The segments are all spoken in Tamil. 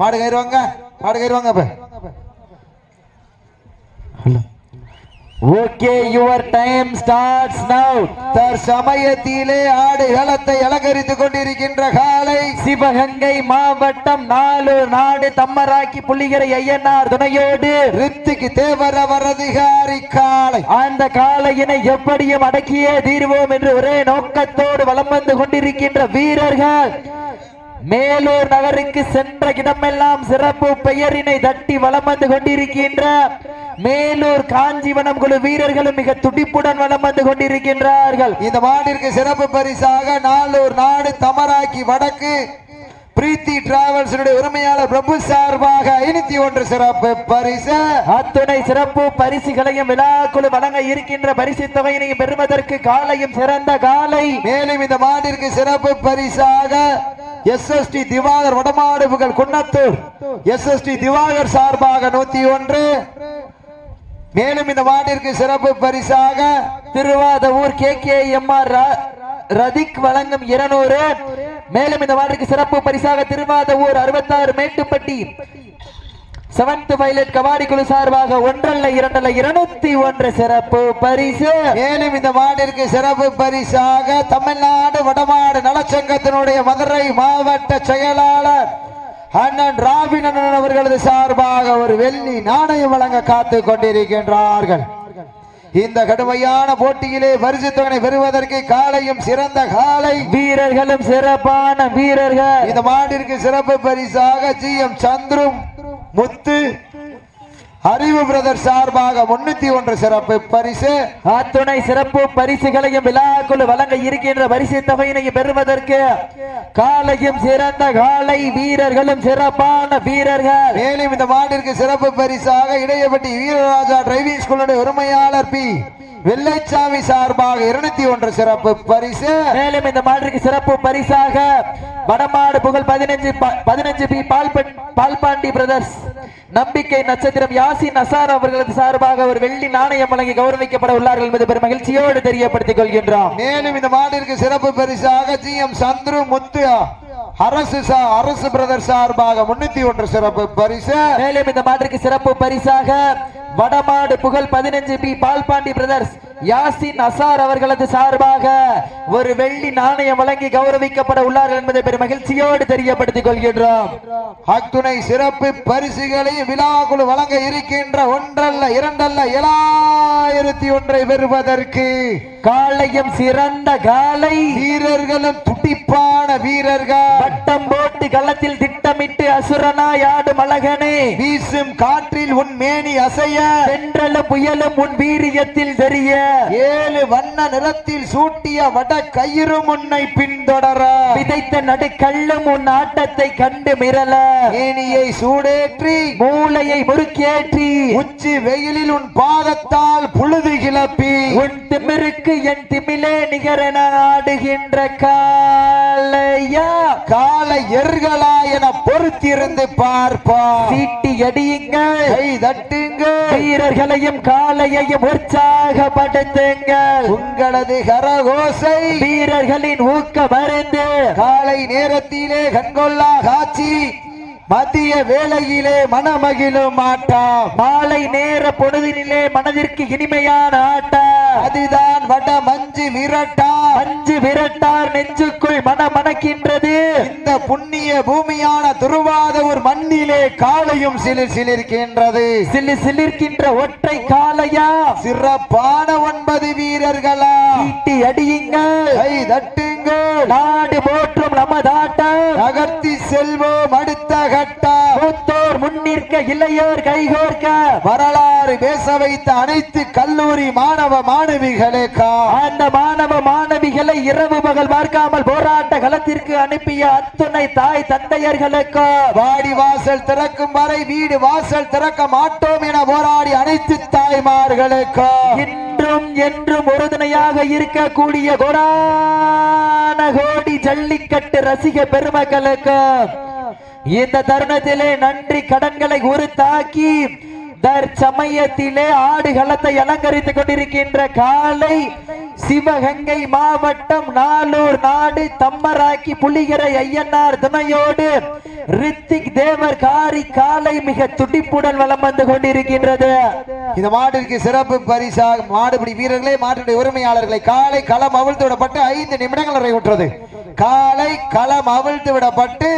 மாடு கயிறுவாங்க மாடு கயிறுவாங்க அப்ப okay your time starts now தற்சமயத்திலே ஆடு களத்தை அலங்கரித்துக் கொண்டிருக்கின்ற காலை சிவகங்கை மாவட்டம் நாலூர் நாடு தம்மராக்கி புள்ளிகரை ஐயனார் துணையோடு ரித்திக்கு தேவர வரதிகாரி காலை. அந்த காளையினை எப்படியும் அடக்கியே தீர்வோம் என்று ஒரே நோக்கத்தோடு வலம் வந்து கொண்டிருக்கின்ற வீரர்கள். மேலூர் நகருக்கு சென்ற இடமெல்லாம் சிறப்பு பெயரினை தட்டி வலம் வந்து கொண்டிருக்கின்ற மேலூர் காஞ்சிவனம் குழு வீரர்களும் மிக துடிப்புடன் வலம் வந்து கொண்டிருக்கின்றார்கள். இந்த மாட்டிற்கு சிறப்பு பரிசாக நாலூர் நாடு தமராக்கி வடக்கு பிரீத்தி டிராவல்ஸ் உரிமையாளர் பிரபு சார்பாக ஐநூத்தி ஒன்று சிறப்பு பரிசு. அத்துணை சிறப்பு பரிசுகளையும் விழாக்குழு வழங்க இருக்கின்ற பரிசு தொகையினையும் பெறுவதற்கு காலையும் சிறந்த காலை. மேலும் இந்த மாட்டிற்கு சிறப்பு பரிசாக எஸ்எஸ்டி திவாகர் வடமாடு புகழ் குன்னத்தூர். எஸ்எஸ்டி திவாகர் சார்பாக நூத்தி ஒன்று. மேலும் இந்த மாட்டிற்கு சிறப்பு பரிசாக Thiruvadavur K K M R Rathik வழங்கும் இருநூறு. மேலும் இந்த வார்டுக்கு சிறப்பு பரிசாக திருவாதவூர் அறுபத்தாறு மேட்டுப்பட்டி. செவன்த் பைலட் கபாடி குழு சார்பாக ஒன்றல்ல இரண்டல்ல இருநூத்தி ஒன்று சிறப்பு பரிசு. மேலும் இந்த மாட்டிற்கு சிறப்பு பரிசாக தமிழ்நாடு வடமாடு நலச்சங்கத்தினுடைய மதுரை மாவட்ட செயலாளர் அண்ணன் ராபினன் அவர்களது சார்பாக ஒரு வெள்ளி நாணயம் வழங்க காத்து கொண்டிருக்கின்றார்கள். இந்த கடுமையான போட்டியிலே பரிசு தொகை பெறுவதற்கு காலையும் சிறந்த காலை. வீரர்களும் சிறப்பான வீரர்கள். இந்த மாட்டிற்கு சிறப்பு பரிசாக ஜி எம் சந்துரும் முத்து அறிவு பிரதர் சார்பாக முன்னூத்தி ஒன்று சிறப்பு பரிசு. அத்துணை சிறப்பு பரிசுகளையும் விழாக்குழு வழங்க இருக்கின்ற பரிசு தொகையினையும் பெறுவதற்கு காலையும் சிறந்த காலை வீரர்களும் சிறப்பான வீரர்கள். மேலும் இந்த மாட்டிற்கு சிறப்பு பரிசாக இடையப்பட்டி வீரராஜா டிரைவிங் ஸ்கூலுடைய உரிமையாளர் பி. வெள்ளைச்சாமி சார்பாக இருநூத்தி ஒன்று சிறப்பு பரிசு. மேலும் இந்த மாட்டிற்கு சிறப்பு பரிசாக வடமாடு புகழ் பதினஞ்சு பதினஞ்சு பி பால்பட் பால்பாண்டி பிரதர்ஸ். நம்பிக்கை நட்சத்திரம் யாசின் அசார் அவர்களது சார்பாக ஒரு வெள்ளி நாணயம் வழங்கி கௌரவிக்கப்பட உள்ளார்கள் என்பது பெரும் மகிழ்ச்சியோடு தெரியப்படுத்திக் கொள்கின்றோம். மேலும் இந்த மாட்டிற்கு சிறப்பு பரிசாக ஜி எம் சந்துரு முத்து அரசு சா- அரசு பிரதர் சார்பாக முன்னூத்தி ஒன்று சிறப்பு பரிசு. மேலும் இந்த மாட்டிற்கு சிறப்பு பரிசாக வடமாடு புகழ் பதினஞ்சு பி பால்பாண்டி பிரதர்ஸ். யாசின் அசார் அவர்களது சார்பாக ஒரு வெள்ளி நாணயம் வழங்கி கௌரவிக்கப்பட உள்ளார்கள் என்பதை பெரும் மகிழ்ச்சியோடு தெரியப்படுத்திக் கொள்கின்றோம். அத்துணை சிறப்பு பரிசுகளை விழாக்குழு வழங்க இருக்கின்ற ஒன்றல்ல இரண்டல்ல ஏழாயிரத்தி ஒன்றை பெறுவதற்கு காலையும் சிறந்த காலை வீரர்களும் துடிப்பான வீரர்கள். வட்டம் போட்டு களத்தில் திட்டமிட்டு அசுரனாய் ஆடும் அழகனே. வீசும் காற்றில் உன் மேனி அசைய. தென்றலும் புயலும் உன் வீரியத்தில் தெரிய. ஏழு வண்ண நிறத்தில் சூட்டிய வட கயிறு முன்னை பின்தொடர. விதைத்த நடுக்கல்லும் உன் ஆட்டத்தை கண்டு மிரள. மேனியை சூடேற்றி. மூளையை முறுக்கேற்றி. உச்சி வெயிலில் உன் பாதத்தால் புழுதி கிளப்பி. உன் திமிருக்கு என் திமிலே நிகரென ஆடுகின்ற காலையா கால எர்களா என பொறுத்திருந்து பார்ப்பார் சீட்டி அடியுங்கள். கை தட்டுங்க வீரர்களையும் காளையையும் உற்சாகப்படுத்துங்கள் உங்களது கரகோசை வீரர்களின் ஊக்க மருந்து காலை நேரத்திலே கண்கொள்ளா காட்சி. மதிய வேளையிலே மனமகிழும் ஆட்டம் மாலை நேர பொழுதினிலே மனதிற்கு இனிமையான ஆட்டம் அதுதான் வட மஞ்சு விரட்டா. அஞ்சு விரட்டார் நெஞ்சுக்குள் மனமணக்கின்றது. இந்த புண்ணிய பூமியான திருவாதூர் மண்ணிலே காலையும் சிலிர் சிலிர்க்கின்றது. சிலு சிலிர்க்கின்ற ஒற்றை காளையா? சிறப்பான ஒன்பது வீரர்களா? சீட்டி அடியுங்கள். கை தட்டுங்கள் நாடு போற்றும் நமதாட்டம் நகர்த்தி செல்வோம் அடுத்த கட்டம் மூத்தோர் முன்னிற்க இளையோர் கைகோர்க்க. வரலாறு பேச வைத்த அனைத்து கல்லூரி மாணவ மாணவிகளுக்கா அந்த மாணவ மாணவிகளை இரவு பகல் பார்க்காமல் போராட்ட களத்திற்கு அனுப்பிய அத்துணை தாய் தந்தையர்களுக்கு வாடி வாசல் திறக்கும் வரை வீடு வாசல் திறக்க மாட்டோம் என போராடி அனைத்து தாய்மார்களுக்கா இன்றும் என்றும் உறுதுணையாக இருக்கக்கூடிய கோடான கோடி ஜல்லிக்கட்டு ரசிக பெருமக்களுக்கு இந்த தருணத்திலே நன்றி கடன்களை உறுத்தாக்கி தற்சமயத்திலே ஆடுகளத்தை அலங்கரித்துக் கொண்டிருக்கின்ற காலை சிவகங்கை மாவட்டம் நாலூர் நாடு தம்மராக்கி புலிகரை ஐயனார் துணையோடு ரித்திக் தேவர் காரி காலை மிக துடிப்புடன் வலம் வந்து கொண்டிருக்கின்றது. இந்த மாட்டிற்கு சிறப்பு பரிசாக மாடுபிடி வீரர்களே மாட்டினுடைய உரிமையாளர்களை காலை களம் அவிழ்த்து விடப்பட்டு ஐந்து நிமிடங்கள் நிறைவுற்றது. காலை களம் அவிழ்த்து விடப்பட்டு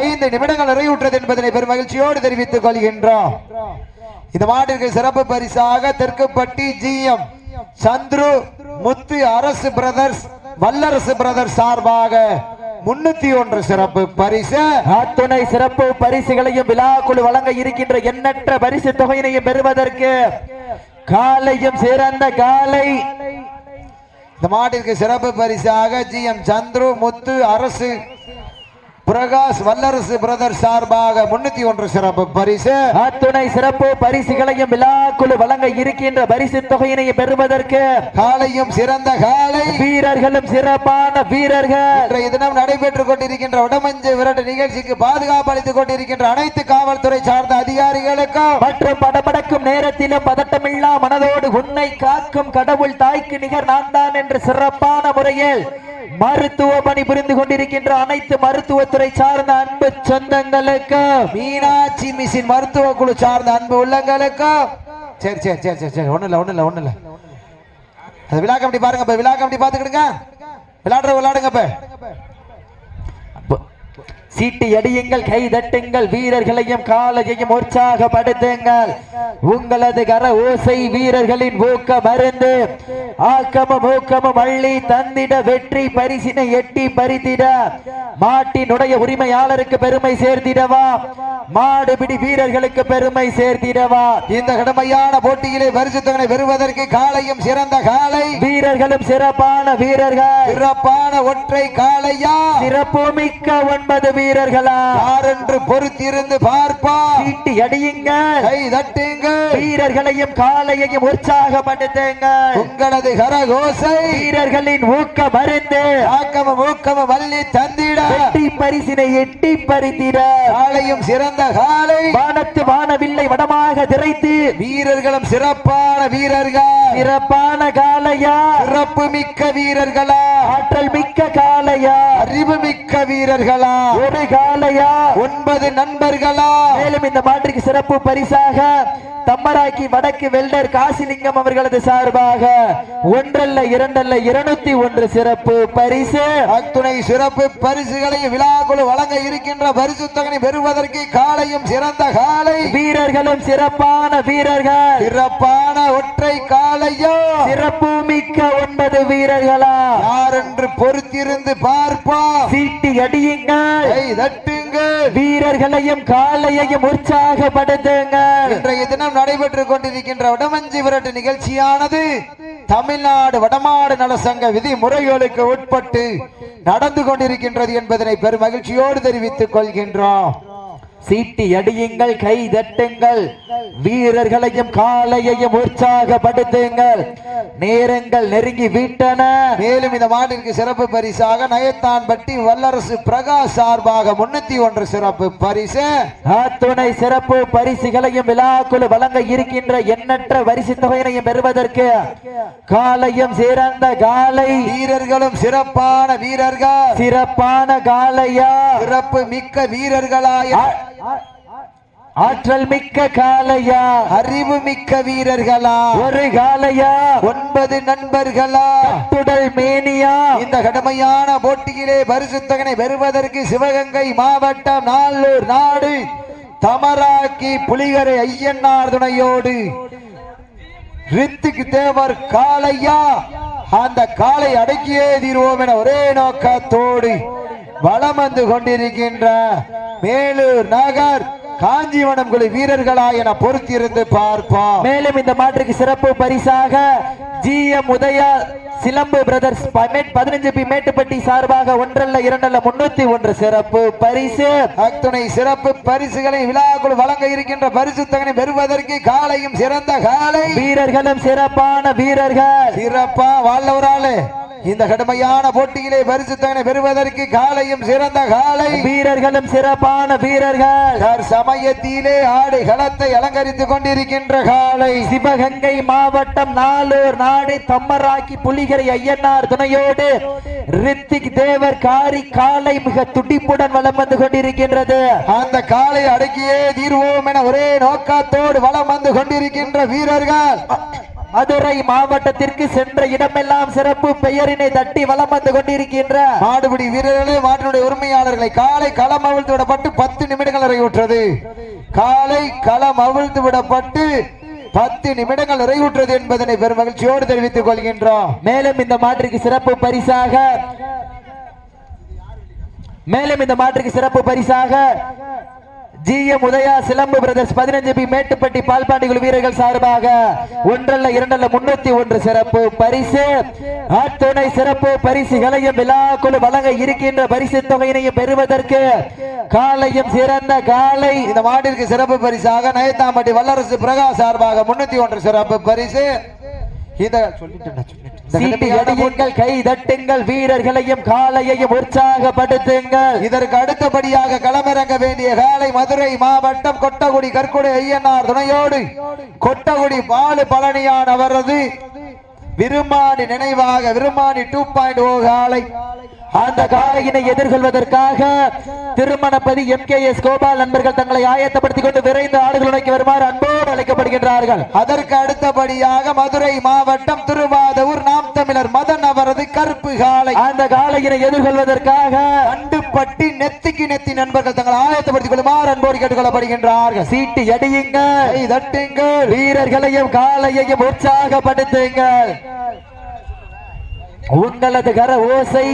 ஐந்து நிமிடங்கள் நிறைவுற்றது என்பதனை பெரும் மகிழ்ச்சியோடு தெரிவித்துக் கொள்கின்றோம். இந்த மாட்டிற்கு சிறப்பு பரிசாக தெற்குப்பட்டி ஜிஎம் சந்துரு முத்து அரசு பிரதர்ஸ் வல்லரசு பிரதர்ஸ் சார்பாக முன்னூத்தி ஒன்று சிறப்பு பரிசு. அத்துணை சிறப்பு பரிசுகளையும் விழாக்குழு வழங்க இருக்கின்ற எண்ணற்ற பரிசு தொகையினையும் பெறுவதற்கு காலையும் சிறந்த காலை. இந்த மாட்டிற்கு சிறப்பு பரிசாக ஜி எம் சந்துரு முத்து அரசு பிரகாஷ் வல்லரசு பிரதர் சார்பாக முன்னூத்தி ஒன்று சிறப்பு பரிசு. அத்துணை சிறப்பு பரிசுகளையும் விழாக்குழு வழங்க இருக்கின்ற பரிசு தொகையினையும் பெறுவதற்கு காலையும் சிறந்த காலை. வீரர்களும் சிறப்பான வீரர்கள். தினம் நடைபெற்றுக் கொண்டிருக்கின்ற வடமஞ்சு விரட்டு நிகழ்ச்சிக்கு பாதுகாப்பு அளித்துக் கொண்டிருக்கின்ற அனைத்து காவல்துறை சார்ந்த அதிகாரிகளுக்கும் மற்றும் படபடக்கும் நேரத்திலும் பதட்டமில்லா மனதோடு உன்னை காக்கும் கடவுள் தாய்க்கு நிகர் நான் தான் என்று சிறப்பான முறையில் மருத்துவ பணி புரிந்து கொண்டிருக்கின்ற அனைத்து மருத்துவத்துறை சார்ந்த அன்பு சொந்தங்களுக்கு மீனாட்சி மிஷின் மருத்துவ குழு சார்ந்த அன்பு உள்ளங்களுக்கும் சரி சரி சரி சரி சரி ஒண்ணு இல்ல ஒண்ணு இல்ல ஒண்ணு இல்ல விழா கமிட்டி பாருங்க விழா கமிட்டி பாத்துக்கிடுங்க விளையாடுற விளையாடுங்க இப்ப சீட்டி அடியுங்கள் கை தட்டுங்கள் வீரர்களையும் காலையையும் உற்சாகப்படுத்துங்கள். உங்களது கர ஓசை வீரர்களின் ஊக்க மருந்து. ஆக்கமும் ஊக்கமும் அள்ளி தந்திட வெற்றி பரிசினை எட்டி பறித்திட. மாட்டினுடைய உரிமையாளருக்கு பெருமை சேர்த்திடவா? மாடுபிடி வீரர்களுக்கு பெருமை சேர்த்திடவா? இந்த கடமையான போட்டியிலே பரிசுத்தவனை பெறுவதற்கு காலையும் சிறந்த காலை வீரர்களும் சிறப்பான வீரர்கள். சிறப்பான ஒற்றை காளையா? சிறப்பு மிக்க ஒன்பது வீரர்களா. யார் என்று பொறுத்திருந்து பார்ப்பா. சீட்டி அடியுங்கள் கை தட்டுங்கள் வீரர்களையும் காலையையும் உற்சாகப்படுத்துங்கள் உங்களது கரகோசை. வீரர்களின் ஊக்க மருந்து. ஆக்கமும் ஊக்கமும் வள்ளி தந்திட. எட்டி பரிசினை எட்டி பறித்திட. காலையும் சிறந்த காலை வானத்து வானவில்லை வடமாக திரைத்து. வீரர்களும் சிறப்பான வீரர்கள். சிறப்பான காளையா? சிறப்பு மிக்க வீரர்களா? ஆற்றல் மிக்க காளையா? அறிவு மிக்க வீரர்களா? ஒரு காளையா ஒன்பது நண்பர்களா? மேலும் இந்த மாட்டிற்கு சிறப்பு பரிசாக தம்மராக்கி வடக்கு வெல்டர் காசிலிங்கம் அவர்களது சார்பாக ஒன்றல்ல இரண்டல்ல இருநூத்தி ஒன்று சிறப்பு பரிசு. அத்துணை சிறப்பு பரிசுகளை விழாக்குழு வழங்க இருக்கின்ற பரிசு தொகை பெறுவதற்கு காலையும் சிறந்த காலை. வீரர்களும் சிறப்பான வீரர்கள். சிறப்பான ஒற்றை காலையோ சிறப்பு மிக்க ஒன்பது வீரர்களா? யார் என்று பொறுத்திருந்து பார்ப்பா? சீட்டி அடியுங்கள். கை தட்டுங்கள். வீரர்களையும் காலையையும் உற்சாகப்படுத்துங்கள். இன்றைய தினம் நடைபெற்றுக் கொண்டிருக்கின்ற வடமஞ்சி விரட்டு நிகழ்ச்சியானது தமிழ்நாடு வடமாடு நலசங்க விதிமுறைகளுக்கு உட்பட்டு நடந்து கொண்டிருக்கின்றது என்பதனை பெரும் மகிழ்ச்சியோடு தெரிவித்துக் கொள்கின்றோம். சீட்டி அடியுங்கள் கை தட்டுங்கள். வீரர்களையும் காலையையும் உற்சாகப்படுத்துங்கள். நேரங்கள் நெருங்கி விட்டன. மேலும் இந்த மாட்டிற்கு சிறப்பு பரிசாக நயத்தான்பட்டி வல்லரசு பிரகாஷ் சார்பாக முன்னூத்தி ஒன்று சிறப்பு பரிசு. அத்துணை சிறப்பு பரிசுகளையும் விழாக்குழு வழங்க இருக்கின்ற எண்ணற்ற பரிசு தொகையினையும் பெறுவதற்கு காலையும் சிறந்த காலை வீரர்களும் சிறப்பான வீரர்கள். சிறப்பான காலையா சிறப்பு மிக்க வீரர்களாய ஆற்றல் மிக்க காலையா அறிவு மிக்க வீரர்களா? ஒரு காலையா ஒன்பது நண்பர்களா? துடல் மேனியா? இந்த கடுமையான போட்டியிலே பரிசுத்தகனை பெறுவதற்கு சிவகங்கை மாவட்டம் நாளூர் நாடு. தமராக்கி புலிகரை ஐயன்னார் துணையோடு. ரித்திக் தேவர் காளையா? அந்த காலை அடக்கியே தீர்வோம் என ஒரே நோக்கத்தோடு வலம் வந்து கொண்டிருக்கின்ற மேலூர் நகர் காஞ்சிவனம் குழு வீரர்களா என பொறுத்திருந்து பார்ப்போம். மேலும் இந்த மாற்றுக்கு சிறப்பு பரிசாக ஜி எம் உதயா சிலம்பு பிரதர்ஸ் பதினஞ்சு பி மேட்டுப்பட்டி சார்பாக ஒன்றல்ல இரண்டல்ல முன்னூத்தி ஒன்று சிறப்பு பரிசு. அத்துணை சிறப்பு பரிசுகளை விழாக்குழு வழங்க இருக்கின்ற பரிசு தகனை பெறுவதற்கு காலையும் சிறந்த காலை. வீரர்களும் சிறப்பான வீரர்கள். சிறப்பா வாழ்ல ஒரு ஆளு. இந்த கடுமையான போட்டியிலே பரிசு தொகை பெறுவதற்கு காலையும் சிறந்த காலை. வீரர்களும் சிறப்பான வீரர்கள். சமயத்திலே ஆடு களத்தை அலங்கரித்துக் கொண்டிருக்கின்ற காலை. சிவகங்கை மாவட்டம் நாலூர் நாடு தம்மராக்கி புலிகரை ஐயனார் துணையோடு ரித்திக் தேவர் காரி காலை மிக துடிப்புடன் வலம் வந்து கொண்டிருக்கின்றது. அந்த காலை அடக்கியே தீர்வோம் என ஒரே நோக்கத்தோடு வலம் வந்து கொண்டிருக்கின்ற வீரர்கள். மதுரை மாவட்டத்திற்கு சென்ற இடமெல்லாம் சிறப்பு பெயரினை தட்டி வலம் வந்து கொண்டிருக்கின்ற மாடுபிடி வீரர்களே மாட்டினுடைய உரிமையாளர்களை காலை களம் அவிழ்த்து விடப்பட்டு பத்து நிமிடங்கள் நிறைவுற்றது. காலை களம் அவிழ்த்து விடப்பட்டு பத்து நிமிடங்கள் நிறைவுற்றது என்பதனை பெரும் மகிழ்ச்சியோடு தெரிவித்துக் கொள்கின்றோம். மேலும் இந்த மாற்றுக்கு சிறப்பு பரிசாக மேலும் இந்த மாற்றுக்கு சிறப்பு பரிசாக ஜி எம் உதயா சிலம்பு பிரதர்ஸ் பதினஞ்சு பி மேட்டுப்பட்டி பால்பாண்டி குழு வீரர்கள் சார்பாக ஒன்றல்ல இரண்டல்ல முன்னூத்தி ஒன்று சிறப்பு பரிசு. ஆத்துணை சிறப்பு பரிசுகளையும் விழாக்குழு வழங்க இருக்கின்ற பரிசு தொகையினையும் பெறுவதற்கு காலையும் சிறந்த காலை. இந்த மாட்டிற்கு சிறப்பு பரிசாக நயத்தாம்பட்டி வல்லரசு பிரகாஷ் சார்பாக முன்னூத்தி ஒன்று சிறப்பு பரிசு. கை தட்டுங்கள் வீரர்களையும் காலையையும் உற்சாகப்படுத்துங்கள். இதற்கு அடுத்தபடியாக களமிறங்க வேண்டிய காலை மதுரை மாவட்டம் கொட்டகுடி கற்குடி ஐயனார் துணையோடு கொட்டகுடி பாலு பழனியான் அவரது விரும்மாணி நினைவாக விரும்மாணி டூ பாயிண்ட் ஓ காலை அந்த காலையினை எதிர்கொள்வதற்காக Thirumanapathi M K S Gopal நண்பர்கள் தங்களை ஆயத்தப்படுத்திக் கொண்டு விரைந்து ஆடுகள் நோக்கி வருமாறு அன்போடு அழைக்கப்படுகின்றார்கள். அதற்கு அடுத்தபடியாக மதுரை மாவட்டம் திருவாதூர் நாம் தமிழர் மதன் அவரது கருப்பு காலை அந்த காலையினை எதிர்கொள்வதற்காக கண்டுபட்டி நெத்திக்கு நெத்தி நண்பர்கள் தங்களை ஆயத்தப்படுத்திக் கொள்ளுமாறு அன்போடு கேட்டுக்கொள்ளப்படுகின்றார்கள். சீட்டு அடியுங்கள். கை தட்டுங்கள். வீரர்களையும் காலையையும் உற்சாகப்படுத்துங்கள். உங்களது கர ஓசை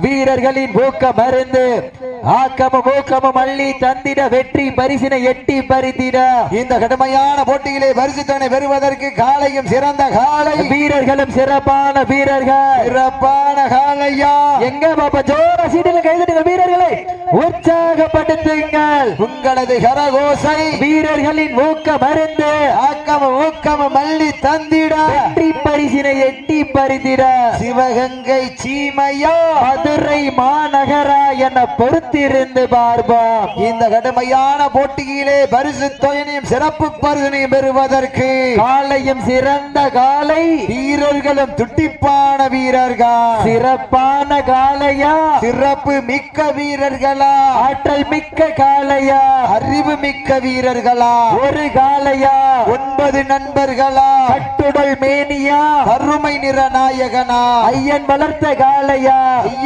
வீரர்களின் ஊக்க மருந்து. ஆக்கமும் ஊக்கமும் அள்ளி தந்திட வெற்றி பரிசினை எட்டி பறித்திட. இந்த கடுமையான போட்டியிலே பரிசுத்தனை பெறுவதற்கு காலையும் சிறந்த காலை. வீரர்களும் சிறப்பான வீரர்கள். சிறப்பான காலையா. எங்க பாப்பா? ஜோர சீட்டில் கைதட்டுங்கள் வீரர்களை. உற்சாகப்படுத்துங்கள். உங்களது கரகோசை. வீரர்களின் ஊக்க மருந்து. ஆக்கம ஊக்கம மல்லி தந்திட. வெற்றி பரிசினை எட்டி பறித்திட. சிவகங்கை சீமையா. மதுரை மாநகரா என பொறுத்திருந்து பார்ப்போம் இந்த கடுமையான போட்டியிலே பரிசு தொகையினையும் சிறப்பு பரிசினையும் பெறுவதற்கு காலையும் சிறந்த காலை வீரர்களும் துட்டிப்பான வீரர்கள். சிறப்பான காலையா? சிறப்பு மிக்க வீரர்களா? ஆற்றல் மிக்க காலையா? அறிவு மிக்க வீரர்களா? ஒரு காலையா? ஒன்பது நண்பர்களா? கட்டுடல் மேனியா? அருமை நிற நாயகனா? ஐயன் வளர்த்த காலையா?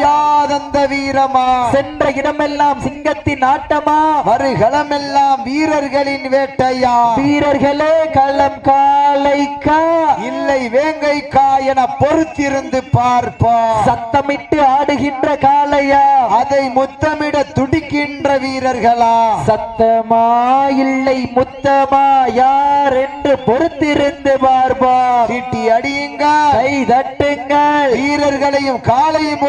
ஐயாதந்த வீரமா? சென்ற இடமெல்லாம் சிங்கத்தின் ஆட்டமா? வருகளமெல்லாம் வீரர்களின் வேட்டையா? வீரர்களே களம் காலைக்கா? இல்லை வேங்கைக்கா என பொறுத்திருந்து பார்ப்போம் சத்தமிட்டு ஆடுகின்ற காலையா அதை முத்தமிட துடிக்கின்ற வீரர்களா? சத்தமா? இல்லை முத்தமா? யார் என்று பொறுத்திருந்து பார்ப்போம் சீட்டி அடியுங்க கை தட்டுங்கள். வீரர்களையும் காலையும்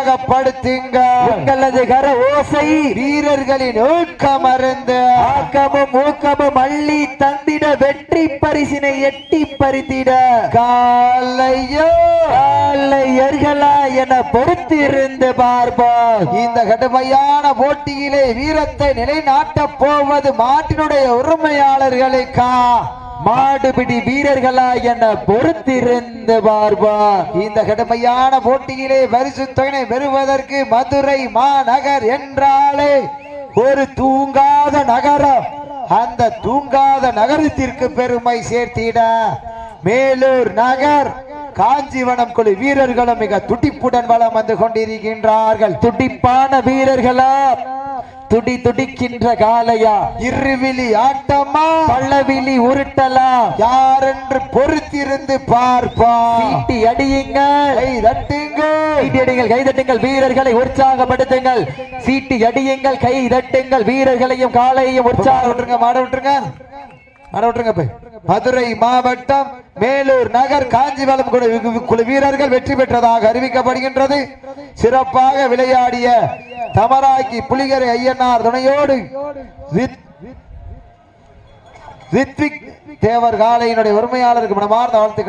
உற்சாகப்படுத்துங்க. உங்களது கர ஓசை வீரர்களின் ஊக்கமருந்து. ஆக்கமும் ஊக்கமும் அள்ளி தந்திட வெற்றி பரிசினை எட்டி பறித்திட. காலையோ? காலையர்களா என பொறுத்திருந்து பார்ப்போம். இந்த கடுமையான போட்டியிலே வீரத்தை நிலைநாட்டப் போவது மாட்டினுடைய உரிமையாளர்களுக்கா? மாடுபிடி வீரர்களா என பொறுத்திருந்து பார்ப்போம் இந்த கடுமையான போட்டியிலே பரிசு தொகையை பெறுவதற்கு மதுரை மாநகர் என்றாலே ஒரு தூங்காத நகரம். அந்த தூங்காத நகரத்திற்கு பெருமை சேர்த்திட. மேலூர் நகர் காஞ்சிவனம் குழு வீரர்களும் மிக துடிப்புடன் வளம் வந்து கொண்டிருக்கின்றார்கள். துடிப்பான வீரர்களா? துடி துடிக்கின்ற காலையா இருவிழி ஆட்டமா? பள்ளவிழி உருட்டலா? யாரென்று பொறுத்திருந்து பார்ப்பான் சீட்டி அடியுங்கள். கை தட்டுங்கள். சீட்டி அடியுங்கள் கை தட்டுங்கள் வீரர்களை உற்சாகப்படுத்துங்கள். சீட்டி அடியுங்கள் கை தட்டுங்கள் வீரர்களையும் காலையும் உற்சாகம் விட்டுருங்க மாட விட்டுருங்க. மாட விட்டுருங்க போய். மதுரை மாவட்டம் மேலூர் நகர் காஞ்சிவரம் குழு வீரர்கள் வெற்றி பெற்றதாக அறிவிக்கப்படுகின்றது. சிறப்பாக விளையாடிய தமராக்கி புலிகரை ஐயனார் துணையோடு ரித்விக் தேவர் காலையினுடைய உரிமையாளருக்கு மனமார்ந்த வாழ்த்துக்களை